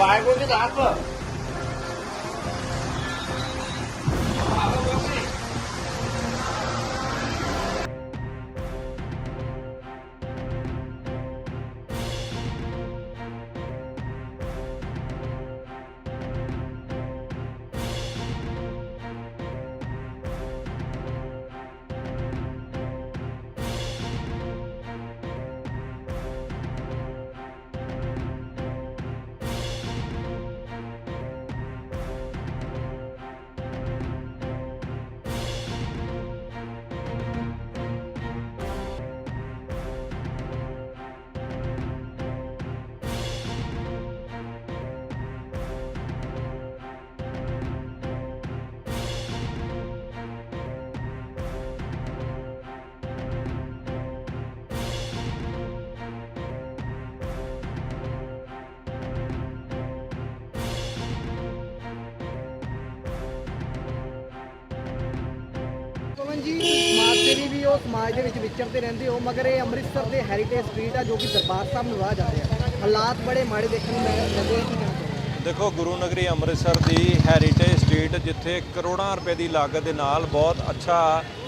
外国的大厨 ਪਵਨ ਜੀ, ਸਮਾਜ ਸੇਵੀ ਵੀ ਉਹ ਸਮਾਜ ਦੇ ਵਿੱਚ ਵਿਚਰਦੇ ਰਹਿੰਦੇ ਹੋ, ਮਗਰ ਇਹ ਅੰਮ੍ਰਿਤਸਰ ਦੇ ਹੈਰੀਟੇਜ ਸਟਰੀਟ ਆ ਜੋ ਕਿ ਦਰਬਾਰ ਸਾਹਿਬ ਨੂੰ ਰਾਹ ਜਾਂਦੇ ਆ। ਹਾਲਾਤ ਬੜੇ ਮਾੜੇ ਦੇਖਣ ਨੂੰ ਮਿਲ ਰਹੇ ਦੇਖੋ, ਗੁਰੂ ਨਗਰੀ ਅੰਮ੍ਰਿਤਸਰ ਦੀ ਹੈਰੀਟੇਜ ਸਟਰੀਟ ਜਿੱਥੇ ਕਰੋੜਾਂ ਰੁਪਏ ਦੀ ਲਾਗਤ ਦੇ ਨਾਲ ਬਹੁਤ ਅੱਛਾ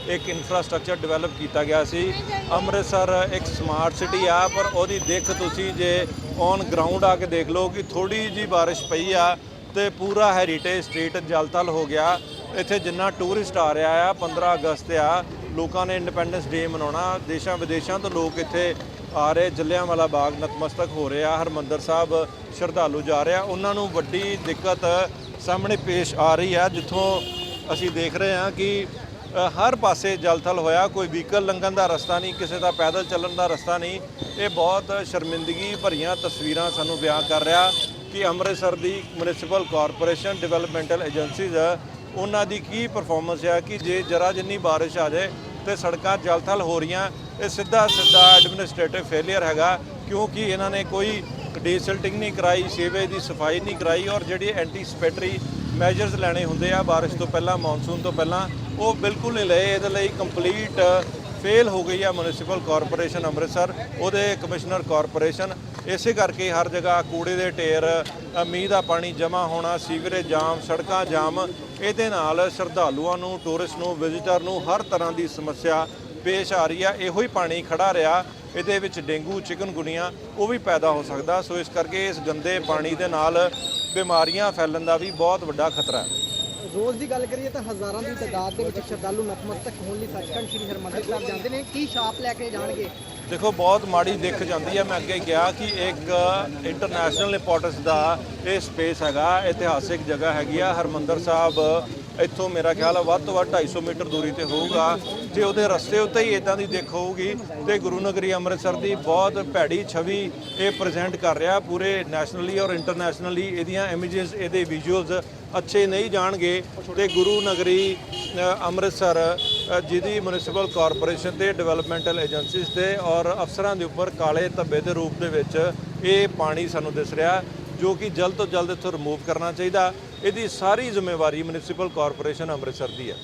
ਇੱਕ ਇਨਫਰਾਸਟ੍ਰਕਚਰ ਡਿਵੈਲਪ ਕੀਤਾ ਗਿਆ ਸੀ। ਅੰਮ੍ਰਿਤਸਰ ਇੱਕ ਸਮਾਰਟ ਸਿਟੀ ਆ, ਪਰ ਉਹਦੀ ਦਿੱਖ ਤੁਸੀਂ ਜੇ ਔਨ ਗਰਾਊਂਡ ਆ ਕੇ ਦੇਖ ਲਓ ਕਿ ਥੋੜੀ ਜੀ ਬਾਰਿਸ਼ ਪਈ ਆ ਤੇ ਪੂਰਾ ਹੈਰੀਟੇਜ ਸਟਰੀਟ ਜਲਤਲ ਹੋ ਗਿਆ। ਇੱਥੇ ਜਿੰਨਾ ਟੂਰਿਸਟ ਆ ਰਿਹਾ ਆ 15 ਅਗਸਤ ਆ, ਲੋਕਾਂ ਨੇ ਇੰਡੀਪੈਂਡੈਂਸ ਡੇ ਮਨਾਉਣਾ। ਦੇਸ਼ਾਂ ਵਿਦੇਸ਼ਾਂ ਤੋਂ ਲੋਕ ਇੱਥੇ ਆ ਰਹੇ ਜਲਿਆਂਵਾਲਾ ਬਾਗ ਨਤਮਸਤਕ ਹੋ ਰਿਹਾ, ਹਰਮੰਦਰ ਸਾਹਿਬ ਸ਼ਰਧਾਲੂ ਜਾ ਰਿਹਾ ਉਹਨਾਂ ਨੂੰ ਵੱਡੀ ਦਿੱਕਤ ਸਾਹਮਣੇ ਪੇਸ਼ ਆ ਰਹੀ ਹੈ ਜਿੱਥੋਂ ਅਸੀਂ ਦੇਖ ਰਹੇ ਹਾਂ ਕਿ ਹਰ ਪਾਸੇ ਜਲਥਲ ਹੋਇਆ, ਕੋਈ ਵਹੀਕਲ ਲੰਘਣ ਦਾ ਰਸਤਾ ਨਹੀਂ, ਕਿਸੇ ਦਾ ਪੈਦਲ ਚੱਲਣ ਦਾ ਰਸਤਾ ਨਹੀਂ। ਇਹ ਬਹੁਤ ਸ਼ਰਮਿੰਦਗੀ ਭਰੀਆਂ ਤਸਵੀਰਾਂ ਸਾਨੂੰ ਬਿਆਨ ਕਰ ਰਿਹਾ ਕਿ ਅੰਮ੍ਰਿਤਸਰ ਦੀ ਮਿਊਨਿਸਪਲ ਕਾਰਪੋਰੇਸ਼ਨ ਡਿਵੈਲਪਮੈਂਟਲ ਏਜੰਸੀਜ਼ ਉਹਨਾਂ ਦੀ ਕੀ ਪਰਫਾਰਮੈਂਸ ਆ ਕਿ ਜੇ ਜਰਾ ਜਿੰਨੀ ਬਾਰਿਸ਼ ਆ ਜਾਏ ਤੇ ਸੜਕਾਂ ਜਲਥਲ ਹੋ ਰਹੀਆਂ, ਇਹ ਸਿੱਧਾ ਸਿੱਧਾ ਐਡਮਿਨਿਸਟ੍ਰੇਟਿਵ ਫੇਲਿਅਰ ਹੈਗਾ, ਕਿਉਂਕਿ ਇਹਨਾਂ ਨੇ ਕੋਈ ਡੀਸਲਟਿੰਗ ਨਹੀਂ ਕਰਾਈ ਸੀਵੇਜ ਦੀ ਸਫ਼ਾਈ ਨਹੀਂ ਕਰਾਈ ਔਰ ਜਿਹੜੀ ਐਂਟੀਸਪੈਟਰੀ ਮੈਜਰਸ ਲੈਣੇ ਹੁੰਦੇ ਆ ਬਾਰਿਸ਼ ਤੋਂ ਪਹਿਲਾਂ ਮੌਨਸੂਨ ਤੋਂ ਪਹਿਲਾਂ, ਉਹ ਬਿਲਕੁਲ ਨਹੀਂ ਲਏ। ਇਹਦੇ ਲਈ ਕੰਪਲੀਟ ਫੇਲ ਹੋ ਗਈ ਹੈ ਮਿਊਨਿਸਪਲ ਕਾਰਪੋਰੇਸ਼ਨ ਅੰਮ੍ਰਿਤਸਰ, ਉਹਦੇ ਕਮਿਸ਼ਨਰ ਕਾਰਪੋਰੇਸ਼ਨ ਇਸੇ ਕਰਕੇ ਹਰ ਜਗ੍ਹਾ ਕੂੜੇ ਦੇ ਢੇਰ ਮੀਂਹ ਦਾ ਪਾਣੀ ਜਮ੍ਹਾਂ ਹੋਣਾ, ਸੀਵਰੇਜ ਜਾਮ, ਸੜਕਾਂ ਜਾਮ, ਇਹਦੇ ਨਾਲ ਸ਼ਰਧਾਲੂਆਂ ਨੂੰ ਟੂਰਿਸਟ ਨੂੰ ਵਿਜ਼ਿਟਰ ਨੂੰ ਹਰ ਤਰ੍ਹਾਂ ਦੀ ਸਮੱਸਿਆ ਪੇਸ਼ ਆ ਰਹੀ ਆ ਇਹੋ ਹੀ ਪਾਣੀ ਖੜਾ ਰਿਹਾ, ਇਹਦੇ ਵਿੱਚ ਡੇਂਗੂ, ਚਿਕਨਗੁਨੀਆ, ਉਹ ਵੀ ਪੈਦਾ ਹੋ ਸਕਦਾ। ਸੋ ਇਸ ਕਰਕੇ ਇਸ ਗੰਦੇ ਪਾਣੀ ਦੇ ਨਾਲ ਬਿਮਾਰੀਆਂ ਫੈਲਣ ਦਾ ਵੀ ਬਹੁਤ ਵੱਡਾ ਖਤਰਾ ਹੈ। ਰੋਜ਼ ਦੀ ਗੱਲ ਕਰੀਏ ਤਾਂ ਹਜ਼ਾਰਾਂ ਦੀ ਤਾਦਾਦ ਦੇ ਵਿੱਚ ਸ਼ਰਧਾਲੂ ਨਤਮਸਤਕ ਹੋਣ ਲਈ ਸੱਚਖੰਡ ਸ੍ਰੀ ਹਰਿਮੰਦਰ ਸਾਹਿਬ ਜਾਂਦੇ ਨੇ। ਕੀ ਛਾਪ ਲੈ ਕੇ ਜਾਣਗੇ? ਦੇਖੋ, ਬਹੁਤ ਮਾੜੀ ਦਿੱਖ ਜਾਂਦੀ ਹੈ। ਮੈਂ ਅੱਗੇ ਕਿਹਾ ਕਿ ਇੱਕ ਇੰਟਰਨੈਸ਼ਨਲ ਇੰਪੋਰਟੈਂਸ ਦਾ ਇਹ ਸਪੇਸ ਹੈਗਾ, ਇਤਿਹਾਸਿਕ ਜਗ੍ਹਾ ਹੈਗੀ ਆ। ਹਰਮੰਦਰ ਸਾਹਿਬ ਇੱਥੋਂ ਮੇਰਾ ਖਿਆਲ ਹੈ ਵੱਧ ਤੋਂ ਵੱਧ 250 ਮੀਟਰ ਦੂਰੀ ਤੇ ਹੋਊਗਾ। ਜੇ ਉਹਦੇ ਰਸਤੇ ਉੱਤੇ ਹੀ ਇਦਾਂ ਦੀ ਦਿੱਖ ਹੋਊਗੀ ਤੇ ਗੁਰੂ ਨਗਰੀ ਅੰਮ੍ਰਿਤਸਰ ਦੀ ਬਹੁਤ ਭੈੜੀ ਛਵੀ ਇਹ ਪ੍ਰੈਜ਼ੈਂਟ ਕਰ ਰਿਹਾ ਪੂਰੇ ਨੈਸ਼ਨਲੀ ਔਰ ਇੰਟਰਨੈਸ਼ਨਲੀ ਇਹਦੀਆਂ ਇਮੇजेस ਇਹਦੇ ਵਿਜ਼ੂਅਲਸ ਅੱਛੇ ਨਹੀਂ ਜਾਣਗੇ ਤੇ ਗੁਰੂ ਨਗਰੀ ਅੰਮ੍ਰਿਤਸਰ ਜਿਹਦੀ ਮਿਊਨਿਸਪਲ ਕਾਰਪੋਰੇਸ਼ਨ ਤੇ ਡਿਵੈਲਪਮੈਂਟਲ ਏਜੰਸੀਜ਼ ਤੇ ਔਰ ਅਫਸਰਾਂ ਦੇ ਉੱਪਰ ਕਾਲੇ ਧੱਬੇ ਦੇ ਰੂਪ ਦੇ ਵਿੱਚ ਇਹ ਪਾਣੀ ਸਾਨੂੰ ਦਿਸ ਰਿਹਾ। ਜੋ ਕਿ ਜਲਦ ਤੋਂ ਜਲਦ ਇੱਥੋਂ ਰਿਮੂਵ ਕਰਨਾ ਚਾਹੀਦਾ। ਇਹਦੀ ਸਾਰੀ ਜ਼ਿੰਮੇਵਾਰੀ ਮਿਊਨਿਸਪਲ ਕਾਰਪੋਰੇਸ਼ਨ ਅੰਮ੍ਰਿਤਸਰ ਦੀ ਹੈ।